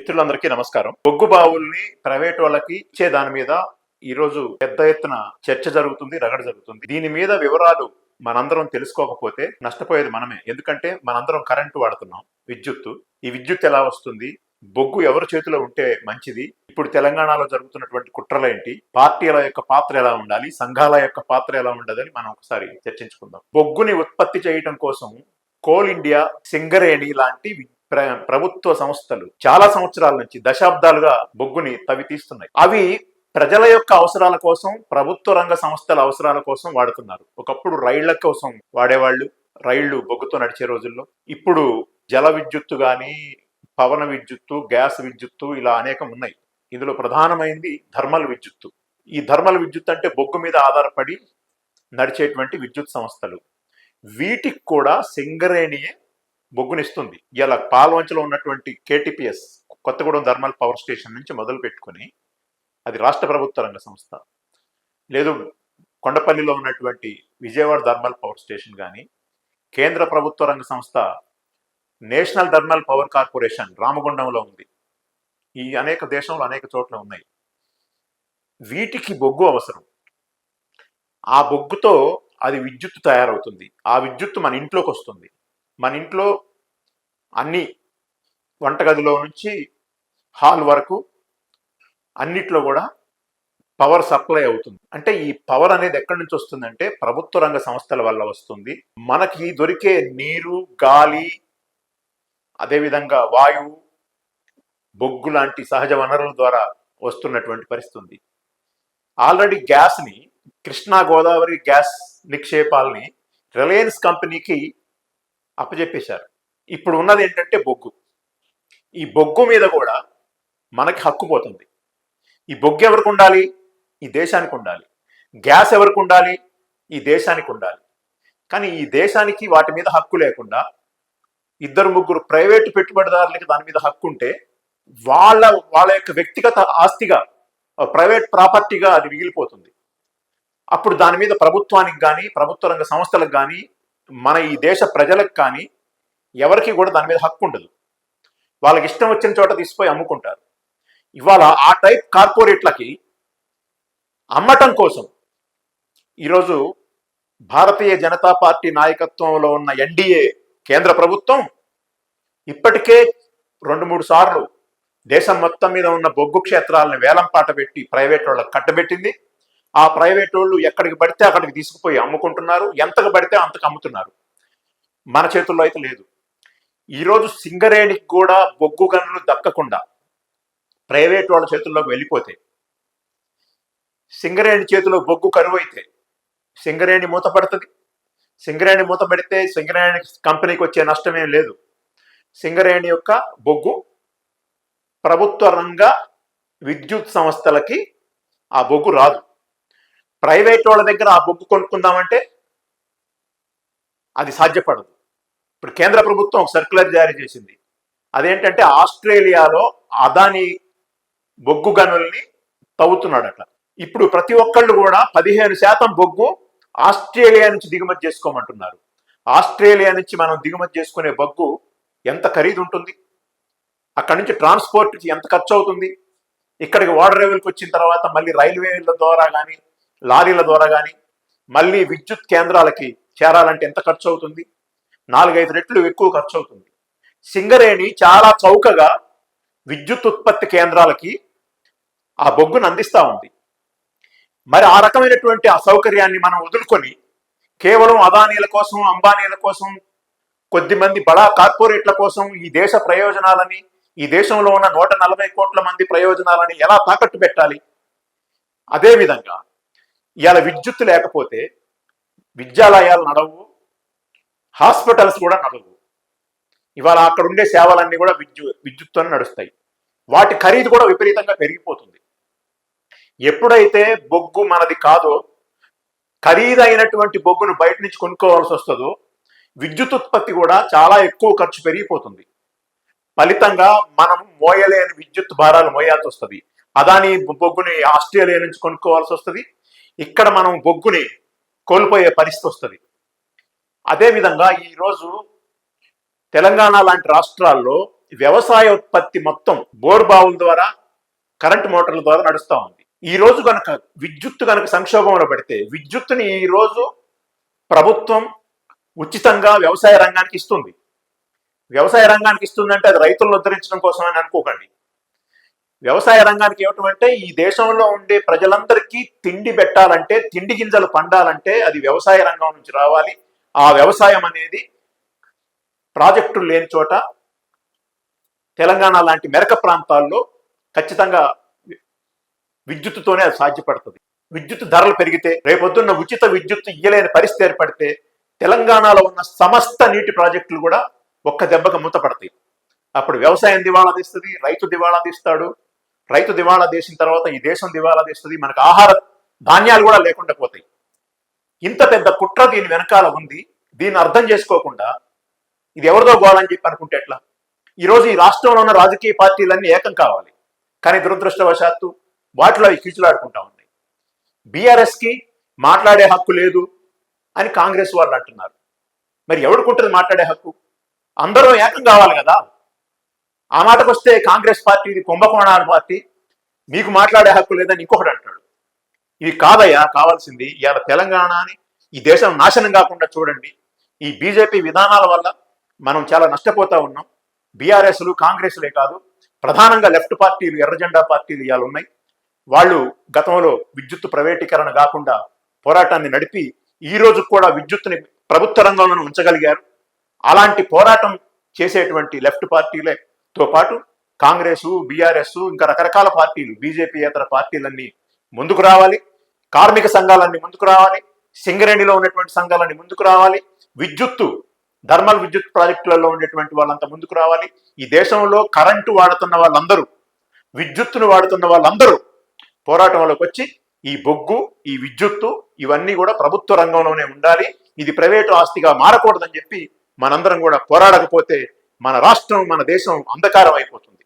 మిత్రులందరికీ నమస్కారం. బొగ్గు బావుల్ని ప్రైవేట్ వాళ్ళకి ఇచ్చే దాని మీద ఈ రోజు పెద్ద ఎత్తున చర్చ జరుగుతుంది రగడ జరుగుతుంది. దీని మీద వివరాలు మనందరం తెలుసుకోకపోతే నష్టపోయేది మనమే. ఎందుకంటే మనందరం కరెంటు వాడుతున్నాం విద్యుత్తు. ఈ విద్యుత్ ఎలా వస్తుంది? బొగ్గు ఎవరి చేతిలో ఉంటే మంచిది? ఇప్పుడు తెలంగాణలో జరుగుతున్నటువంటి కుట్రలేంటి పార్టీల యొక్క పాత్ర ఎలా ఉండాలి? సంఘాల యొక్క పాత్ర ఎలా ఉండదని మనం ఒకసారి చర్చించుకుందాం. బొగ్గుని ఉత్పత్తి చేయడం కోసం కోల్ ఇండియా సింగరేణి లాంటి ప్ర- ప్రభుత్వ సంస్థలు చాలా సంవత్సరాల నుంచి దశాబ్దాలుగా బొగ్గుని తవ్వితీస్తున్నాయి అవి ప్రజల యొక్క అవసరాల కోసం ప్రభుత్వ రంగ సంస్థల అవసరాల కోసం వాడుతున్నారు. ఒకప్పుడు రైళ్ళ కోసం వాడేవాళ్ళు రైళ్ళు బొగ్గుతో నడిచే రోజుల్లో. ఇప్పుడు జల విద్యుత్తు కానీ పవన విద్యుత్తు గ్యాస్ విద్యుత్తు ఇలా అనేకం ఉన్నాయి. ఇందులో ప్రధానమైంది థర్మల్ విద్యుత్తు. ఈ థర్మల్ విద్యుత్ అంటే బొగ్గు మీద ఆధారపడి నడిచేటువంటి విద్యుత్ సంస్థలు. వీటికి కూడా సింగరేణియే బొగ్గునిస్తుంది. ఇలా పాల్వంచలో ఉన్నటువంటి KTPS Kothagudem thermal power station నుంచి మొదలు పెట్టుకుని అది రాష్ట్ర ప్రభుత్వ రంగ సంస్థ. లేదు కొండపల్లిలో ఉన్నటువంటి విజయవాడ థర్మల్ పవర్ స్టేషన్ కానీ కేంద్ర ప్రభుత్వ రంగ సంస్థ నేషనల్ థర్మల్ పవర్ కార్పొరేషన్ రామగుండంలో ఉంది. ఈ అనేక దేశంలో అనేక చోట్ల ఉన్నాయి. వీటికి బొగ్గు అవసరం. ఆ బొగ్గుతో అది విద్యుత్తు తయారవుతుంది. ఆ విద్యుత్తు మన ఇంట్లోకి వస్తుంది మన ఇంట్లో అన్ని వంటగదిలో నుంచి హాల్ వరకు అన్నిట్లో కూడా పవర్ సప్లై అవుతుంది. అంటే ఈ పవర్ అనేది ఎక్కడి నుంచి వస్తుందంటే ప్రభుత్వ రంగ సంస్థల వల్ల వస్తుంది. మనకి దొరికే నీరు గాలి అదేవిధంగా వాయువు బొగ్గు లాంటి సహజ వనరుల ద్వారా వస్తున్నటువంటి పరిస్థితి ఆల్రెడీ గ్యాస్ని కృష్ణా గోదావరి గ్యాస్ నిక్షేపాలని రిలయన్స్ కంపెనీకి అప్పచెప్పేశారు ఇప్పుడు ఉన్నది ఏంటంటే బొగ్గు. ఈ బొగ్గు మీద కూడా మనకి హక్కు పోతుంది. ఈ బొగ్గు ఎవరికి ఉండాలి? ఈ దేశానికి ఉండాలి. గ్యాస్ ఎవరికి ఉండాలి? ఈ దేశానికి ఉండాలి. కానీ ఈ దేశానికి వాటి మీద హక్కు లేకుండా ఇద్దరు ముగ్గురు ప్రైవేటు పెట్టుబడిదారులకి దాని మీద హక్కు ఉంటే వాళ్ళ వాళ్ళ యొక్క వ్యక్తిగత ఆస్తిగా ప్రైవేట్ ప్రాపర్టీగా అది మిగిలిపోతుంది. అప్పుడు దాని మీద ప్రభుత్వానికి కానీ ప్రభుత్వ రంగ సంస్థలకు కానీ మన ఈ దేశ ప్రజలకు కానీ ఎవరికి కూడా దాని మీద హక్కు ఉండదు. వాళ్ళకి ఇష్టం వచ్చిన చోట తీసిపోయి అమ్ముకుంటారు. ఇవాళ ఆ టైప్ కార్పొరేట్లకి అమ్మటం కోసం ఈరోజు భారతీయ జనతా పార్టీ నాయకత్వంలో ఉన్న ఎన్డీఏ కేంద్ర ప్రభుత్వం ఇప్పటికే రెండు మూడు సార్లు దేశం మొత్తం మీద ఉన్న బొగ్గు క్షేత్రాలను వేలం పాట పెట్టి ప్రైవేట్ వాళ్ళకి కట్టబెట్టింది. ఆ ప్రైవేట్ వాళ్ళు ఎక్కడికి పడితే అక్కడికి తీసుకుపోయి అమ్ముకుంటున్నారు. ఎంతకు పడితే అంతకు అమ్ముతున్నారు. మన చేతుల్లో అయితే లేదు. ఈరోజు సింగరేణికి కూడా బొగ్గు గనులు దక్కకుండా ప్రైవేట్ వాళ్ళ చేతుల్లోకి వెళ్ళిపోతే సింగరేణి చేతిలో బొగ్గు కరువు అయితే సింగరేణి మూత పడుతుంది. సింగరేణి మూత పెడితే సింగరేణి కంపెనీకి వచ్చే నష్టమేం లేదు. సింగరేణి యొక్క బొగ్గు ప్రభుత్వ రంగ విద్యుత్ సంస్థలకి ఆ బొగ్గు రాదు. ప్రైవేట్ వాళ్ళ దగ్గర ఆ బొగ్గు కొనుక్కుందామంటే అది సాధ్యపడదు. ఇప్పుడు కేంద్ర ప్రభుత్వం ఒక సర్క్యులర్ జారీ చేసింది. అదేంటంటే ఆస్ట్రేలియాలో అదాని బొగ్గు గనుల్ని తవ్వుతున్నాడట. ఇప్పుడు ప్రతి ఒక్కళ్ళు కూడా పదిహేను శాతం బొగ్గు ఆస్ట్రేలియా నుంచి దిగుమతి చేసుకోమంటున్నారు. ఆస్ట్రేలియా నుంచి మనం దిగుమతి చేసుకునే బొగ్గు ఎంత ఖరీదు ఉంటుంది? అక్కడి నుంచి ట్రాన్స్పోర్ట్కి ఎంత ఖర్చు అవుతుంది? ఇక్కడికి వాటర్ లెవెల్కి వచ్చిన తర్వాత మళ్ళీ రైల్వేల ద్వారా కానీ లారీల ద్వారా కానీ మళ్ళీ విద్యుత్ కేంద్రాలకి చేరాలంటే ఎంత ఖర్చు అవుతుంది నాలుగైదు రెట్లు ఎక్కువ ఖర్చు అవుతుంది సింగరేణి చాలా చౌకగా విద్యుత్ ఉత్పత్తి కేంద్రాలకి ఆ బొగ్గును అందిస్తూ ఉంది. మరి ఆ రకమైనటువంటి ఆ సౌకర్యాన్ని మనం వదులుకొని కేవలం అదానీల కోసం అంబానీల కోసం కొద్దిమంది బడా కార్పొరేట్ల కోసం ఈ దేశ ప్రయోజనాలని ఈ దేశంలో ఉన్న నూట నలభై కోట్ల మంది ప్రయోజనాలని ఎలా తాకట్టు పెట్టాలి? అదేవిధంగా ఇవాళ విద్యుత్ లేకపోతే విద్యాలయాలు నడవు హాస్పిటల్స్ కూడా నడవు. ఇవాళ అక్కడ ఉండే సేవలన్నీ కూడా విద్యు విద్యుత్తో నడుస్తాయి. వాటి ఖరీదు కూడా విపరీతంగా పెరిగిపోతుంది. ఎప్పుడైతే బొగ్గు మనది కాదో ఖరీదైనటువంటి బొగ్గును బయట నుంచి కొనుక్కోవాల్సి వస్తుందో విద్యుత్ ఉత్పత్తి కూడా చాలా ఎక్కువ ఖర్చు పెరిగిపోతుంది. ఫలితంగా మనం మోయలేని విద్యుత్ భారాలు మోయాల్సి వస్తుంది. అదాని బొగ్గుని ఆస్ట్రేలియా నుంచి కొనుక్కోవాల్సి వస్తుంది. ఇక్కడ మనం బొగ్గుని కోల్పోయే పరిస్థితి వస్తుంది. అదేవిధంగా ఈరోజు తెలంగాణ లాంటి రాష్ట్రాల్లో వ్యవసాయ ఉత్పత్తి మొత్తం బోర్ బావుల ద్వారా కరెంట్ మోటార్ల ద్వారా నడుస్తూ ఉంది. ఈ రోజు కనుక విద్యుత్తు కనుక సంక్షోభంలో పడితే విద్యుత్తుని ఈ రోజు ప్రభుత్వం ఉచితంగా వ్యవసాయ రంగానికి ఇస్తుంది. వ్యవసాయ రంగానికి ఇస్తుందంటే అది రైతులను ఉద్ధరించడం కోసం అని అనుకోకండి. వ్యవసాయ రంగానికి ఏమిటంటే ఈ దేశంలో ఉండే ప్రజలందరికీ తిండి పెట్టాలంటే తిండి గింజలు పండాలంటే అది వ్యవసాయ రంగం నుంచి రావాలి. ఆ వ్యవసాయం అనేది ప్రాజెక్టులు లేని చోట తెలంగాణ లాంటి మెరక ప్రాంతాల్లో ఖచ్చితంగా విద్యుత్తుతోనే అది సాధ్యపడుతుంది. విద్యుత్ ధరలు పెరిగితే రేపొద్దున్న ఉచిత విద్యుత్ ఇయ్యలేని పరిస్థితి ఏర్పడితే తెలంగాణలో ఉన్న సమస్త నీటి ప్రాజెక్టులు కూడా ఒక్క దెబ్బకు మూతపడతాయి అప్పుడు వ్యవసాయం దివాళా తీస్తుంది రైతు దివాళా తీస్తాడు రైతు దివాళా దేశం తర్వాత ఈ దేశం దివాళా తీస్తుంది మనకు ఆహార ధాన్యాలు కూడా లేకుండా పోతాయి. ఇంత పెద్ద కుట్ర దీని వెనకాల ఉంది. దీన్ని అర్థం చేసుకోకుండా ఇది ఎవరిదో గోళని చెప్పి అనుకుంటే ఎట్లా? ఈరోజు ఈ రాష్ట్రంలో ఉన్న రాజకీయ పార్టీలన్నీ ఏకం కావాలి. కానీ దురదృష్టవశాత్తు వాటిలో అవి కీచులాడుకుంటా ఉన్నాయి. బీఆర్ఎస్కి మాట్లాడే హక్కు లేదు అని కాంగ్రెస్ వాళ్ళు అంటున్నారు. మరి ఎవడుకుంటుంది మాట్లాడే హక్కు? అందరూ ఏకం కావాలి కదా? ఆ మాటకు వస్తే కాంగ్రెస్ పార్టీ ఇది కుంభకోణాల పార్టీ. మీకు మాట్లాడే హక్కు లేదని ఇంకొకటి అంటాడు. ఇది కాదయ్యా కావాల్సింది ఇవాళ తెలంగాణని ఈ దేశం నాశనం కాకుండా చూడండి. ఈ బీజేపీ విధానాల వల్ల మనం చాలా నష్టపోతా ఉన్నాం. బీఆర్ఎస్లు కాంగ్రెస్లే కాదు ప్రధానంగా లెఫ్ట్ పార్టీలు ఎర్రజెండా పార్టీలు ఇవాళ ఉన్నాయి. వాళ్ళు గతంలో విద్యుత్ ప్రైవేటీకరణ కాకుండా పోరాటాన్ని నడిపి ఈ రోజు కూడా విద్యుత్ని ప్రభుత్వ రంగంలో ఉంచగలిగారు. అలాంటి పోరాటం చేసేటువంటి లెఫ్ట్ పార్టీలే తో పాటు కాంగ్రెస్ బీఆర్ఎస్ ఇంకా రకరకాల పార్టీలు బీజేపీ ఇతర పార్టీలన్నీ ముందుకు రావాలి. కార్మిక సంఘాలన్నీ ముందుకు రావాలి. సింగరేణిలో ఉన్నటువంటి సంఘాలన్నీ ముందుకు రావాలి. విద్యుత్తు థర్మల్ విద్యుత్ ప్రాజెక్టులలో ఉండేటువంటి వాళ్ళంతా ముందుకు రావాలి. ఈ దేశంలో కరెంటు వాడుతున్న వాళ్ళందరూ విద్యుత్తును వాడుతున్న వాళ్ళందరూ పోరాటంలోకి వచ్చి ఈ బొగ్గు ఈ విద్యుత్తు ఇవన్నీ కూడా ప్రభుత్వ రంగంలోనే ఉండాలి. ఇది ప్రైవేటు ఆస్తిగా మారకూడదని చెప్పి మనందరం కూడా పోరాడకపోతే మన రాష్ట్రం మన దేశం అంధకారం అయిపోతుంది.